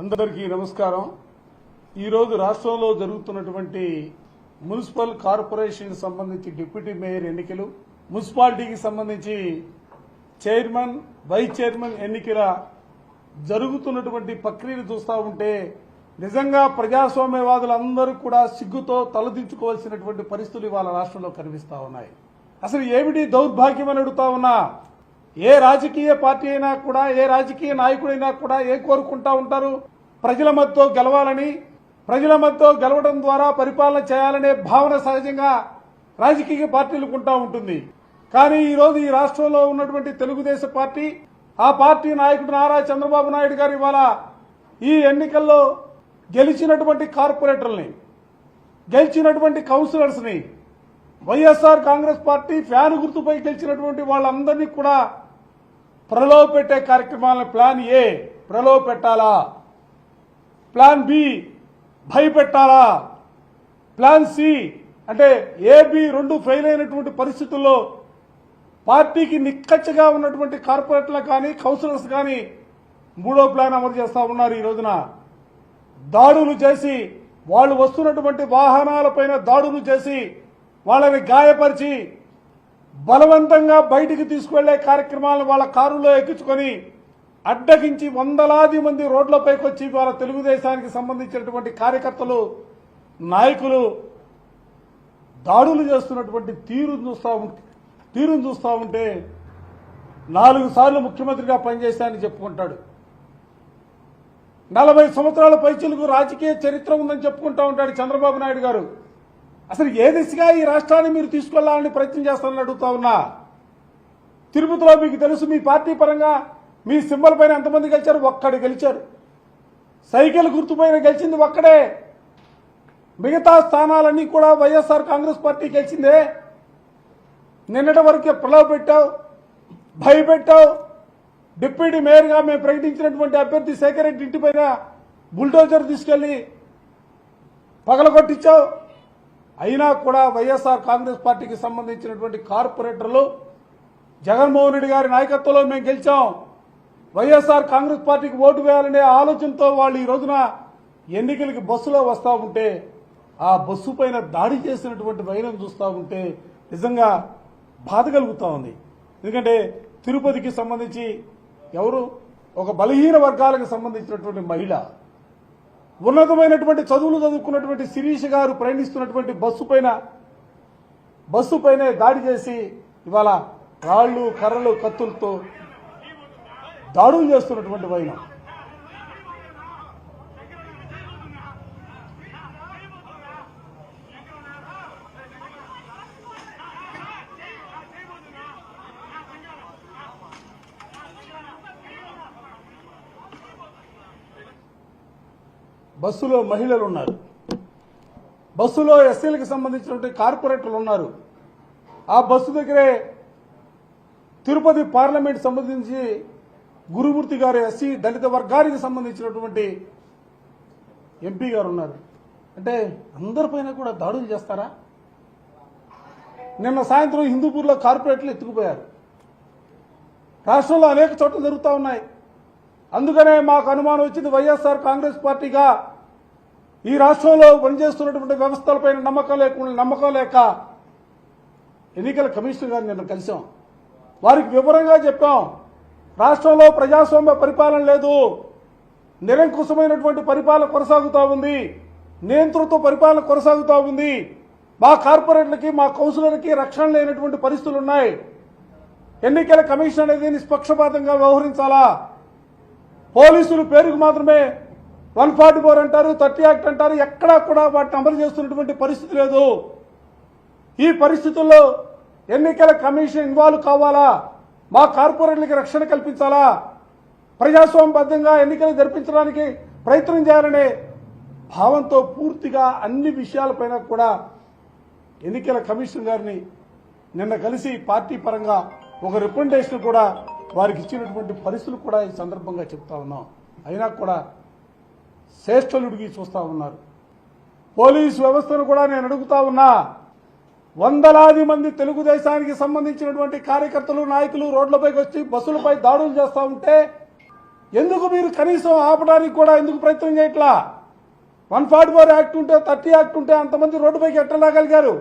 అందరికీ నమస్కారం. ఈరోజు రాష్ట్రంలో జరుగుతున్నటువంటి మున్సిపల్ కార్పొరేషన్ సంబంధించి డిప్యూటీ మేయర్ ఎన్నికలు మున్సిపాలిటీకి సంబంధించి చైర్మన్ వైస్ చైర్మన్ ఎన్నికల జరుగుతున్నటువంటి ప్రక్రియను చూస్తూ ఉంటే నిజంగా ప్రజాస్వామ్యవాదులందరూ కూడా సిగ్గుతో తలదించుకోవాల్సినటువంటి పరిస్థితులు ఇవాళ రాష్ట్రంలో కనిపిస్తా ఉన్నాయి. అసలు ఏమిటి దౌర్భాగ్యం అని అడుగుతా ఉన్నా? ఏ రాజకీయ పార్టీ అయినా కూడా ఏ రాజకీయ నాయకుడైనా కూడా ఏ కోరుకుంటా ఉంటారు? ప్రజల మధ్యతో గెలవాలని ప్రజల మధ్యతో గెలవడం ద్వారా పరిపాలన చేయాలనే భావన సహజంగా రాజకీయ పార్టీలకు ఉంటుంది. కానీ ఈరోజు ఈ రాష్ట్రంలో ఉన్నటువంటి తెలుగుదేశం పార్టీ ఆ పార్టీ నాయకుడు నారా చంద్రబాబు నాయుడు గారు ఇవాళ ఈ ఎన్నికల్లో గెలిచినటువంటి కార్పొరేటర్ని గెలిచినటువంటి కౌన్సిలర్స్ని వైఎస్ఆర్ కాంగ్రెస్ పార్టీ ఫ్యాన్ గుర్తుపై గెలిచినటువంటి వాళ్ళందరినీ కూడా ప్రలోభ పెట్టే కార్యక్రమాలను ప్లాన్ ఏ ప్రలోభ పెట్టాలా ప్లాన్ బి భయపెట్టాలా? ప్లాన్ సి అంటే ఏబి రెండు ఫెయిల్ అయినటువంటి పరిస్థితుల్లో పార్టీకి నిక్కచ్చగా ఉన్నటువంటి కార్పొరేటర్లు కానీ కౌన్సిలర్స్ కానీ మూడో ప్లాన్ అమలు చేస్తా ఉన్నారు ఈ రోజున. దాడులు చేసి వాళ్ళు వస్తున్నటువంటి వాహనాలపైన దాడులు చేసి వాళ్ళని గాయపరిచి బలవంతంగా బయటికి తీసుకువెళ్ళే కార్యక్రమాలను వాళ్ళ కారులో ఎక్కించుకొని అడ్డగించి వందలాది మంది రోడ్లపైకి వచ్చి వాళ్ళ తెలుగుదేశానికి సంబంధించినటువంటి కార్యకర్తలు నాయకులు దాడులు చేస్తున్నటువంటి తీరు చూస్తా తీరును చూస్తా ఉంటే నాలుగు సార్లు ముఖ్యమంత్రిగా పనిచేశానని చెప్పుకుంటాడు. నలభై సంవత్సరాల పైచులకు రాజకీయ చరిత్ర ఉందని చెప్పుకుంటా ఉంటాడు చంద్రబాబు నాయుడు గారు. అసలు ఏ దిశగా ఈ రాష్ట్రాన్ని మీరు తీసుకెళ్ళాలని ప్రయత్నం చేస్తానని అడుగుతా ఉన్నా? తిరుపతిలో మీకు తెలుసు మీ పార్టీ పరంగా మీ సింబల్ పైన ఎంతమంది గెలిచారు? ఒక్కడు గెలిచారు. సైకిల్ గుర్తుపైన గెలిచింది ఒక్కడే. మిగతా స్థానాలన్నీ కూడా వైఎస్ఆర్ కాంగ్రెస్ పార్టీ గెలిచిందే. నిన్నటి వరకే పిలవ పెట్టావు భయపెట్టావు. డిప్యూటీ మేయర్గా మేము ప్రకటించినటువంటి అభ్యర్థి శేఖర్ రెడ్డి ఇంటి పైన బుల్డోజర్ తీసుకెళ్ళి పగలగొట్టించావు. అయినా కూడా వైఎస్ఆర్ కాంగ్రెస్ పార్టీకి సంబంధించినటువంటి కార్పొరేటర్లు జగన్మోహన్ రెడ్డి గారి నాయకత్వంలో మేము గెలిచాం. వైఎస్ఆర్ కాంగ్రెస్ పార్టీకి ఓటు వేయాలనే ఆలోచనతో వాళ్ళు ఈ రోజున ఎన్నికలకి బస్సులో వస్తూ ఉంటే ఆ బస్సు పైన దాడి చేసినటువంటి వైనం చూస్తూ ఉంటే నిజంగా బాధ కలుగుతూ ఉంది. ఎందుకంటే తిరుపతికి సంబంధించి ఎవరు? ఒక బలహీన వర్గాలకు సంబంధించినటువంటి మహిళ. ఉన్నతమైనటువంటి చదువులు చదువుకున్నటువంటి శిరీష్ గారు ప్రయాణిస్తున్నటువంటి బస్సు పైన బస్సు పైనే దాడి చేసి ఇవాళ రాళ్ళు కర్రలు కత్తులతో దాడులు చేస్తున్నటువంటి వైనం. బస్సులో మహిళలు ఉన్నారు. బస్సులో ఎస్సీలకు సంబంధించినటువంటి కార్పొరేటర్లు ఉన్నారు. ఆ బస్సు దగ్గరే తిరుపతి పార్లమెంట్ సంబంధించి గురుమూర్తి గారు ఎస్సీ దళిత వర్గానికి సంబంధించినటువంటి ఎంపీ గారు ఉన్నారు. అంటే అందరిపైన కూడా దాడులు చేస్తారా? నిన్న సాయంత్రం హిందూపూర్లో కార్పొరేట్లు ఎత్తుకుపోయారు. రాష్ట్రంలో అనేక చోట్ల జరుగుతూ ఉన్నాయి. అందుకనే మాకు అనుమానం వచ్చింది వైఎస్ఆర్ కాంగ్రెస్ పార్టీగా ఈ రాష్ట్రంలో పనిచేస్తున్నటువంటి వ్యవస్థలపైన నమ్మకం లేకుండా నమ్మకం లేక ఎన్నికల కమిషనర్ గారిని నిన్న కలిసాం వారికి వివరంగా చెప్పాం. రాష్ట్రంలో ప్రజాస్వామ్య పరిపాలన లేదు. నిరంకుశమైనటువంటి పరిపాలన కొనసాగుతూ ఉంది. నియంతృత్వ పరిపాలన కొనసాగుతూ ఉంది. మా కార్పొరేట్లకి మా కౌన్సిలర్కి రక్షణ లేనటువంటి పరిస్థితులు ఉన్నాయి. ఎన్నికల కమిషన్ అనేది నిష్పక్షపాతంగా వ్యవహరించాలా? పోలీసులు పేరుకు మాత్రమే వన్ ఫార్టీ ఫోర్ అంటారు థర్టీ యాక్ట్ అంటారు ఎక్కడా కూడా వాటిని అమలు చేస్తున్నటువంటి పరిస్థితి లేదు. ఈ పరిస్థితుల్లో ఎన్నికల కమిషన్ ఇన్వాల్వ్ కావాలా? మా కార్పొరేట్లకి రక్షణ కల్పించాలా? ప్రజాస్వామ్యబద్ధంగా ఎన్నికలు జరిపించడానికి ప్రయత్నం చేయాలనే భావంతో పూర్తిగా అన్ని విషయాలపైన కూడా ఎన్నికల కమిషన్ గారిని నిన్న కలిసి పార్టీ పరంగా ఒక రికమెండేషన్ కూడా వారికి ఇచ్చినటువంటి పరిస్థితులు కూడా ఈ సందర్భంగా చెప్తా ఉన్నాం. అయినా కూడా శ్రేష్ఠలుడికి చూస్తా ఉన్నారు. పోలీసు వ్యవస్థను కూడా నేను అడుగుతా ఉన్నా వందలాది మంది తెలుగుదేశానికి సంబంధించినటువంటి కార్యకర్తలు నాయకులు రోడ్లపైకి వచ్చి బస్సులపై దాడులు చేస్తూ ఉంటే ఎందుకు మీరు కనీసం ఆపడానికి కూడా ఎందుకు ప్రయత్నం చేయట్లా? వన్ ఫార్టీ ఫోర్ యాక్ట్ ఉంటే థర్టీ యాక్ట్ ఉంటే అంతమంది రోడ్డుపైకి ఎట్లా రాగలిగారు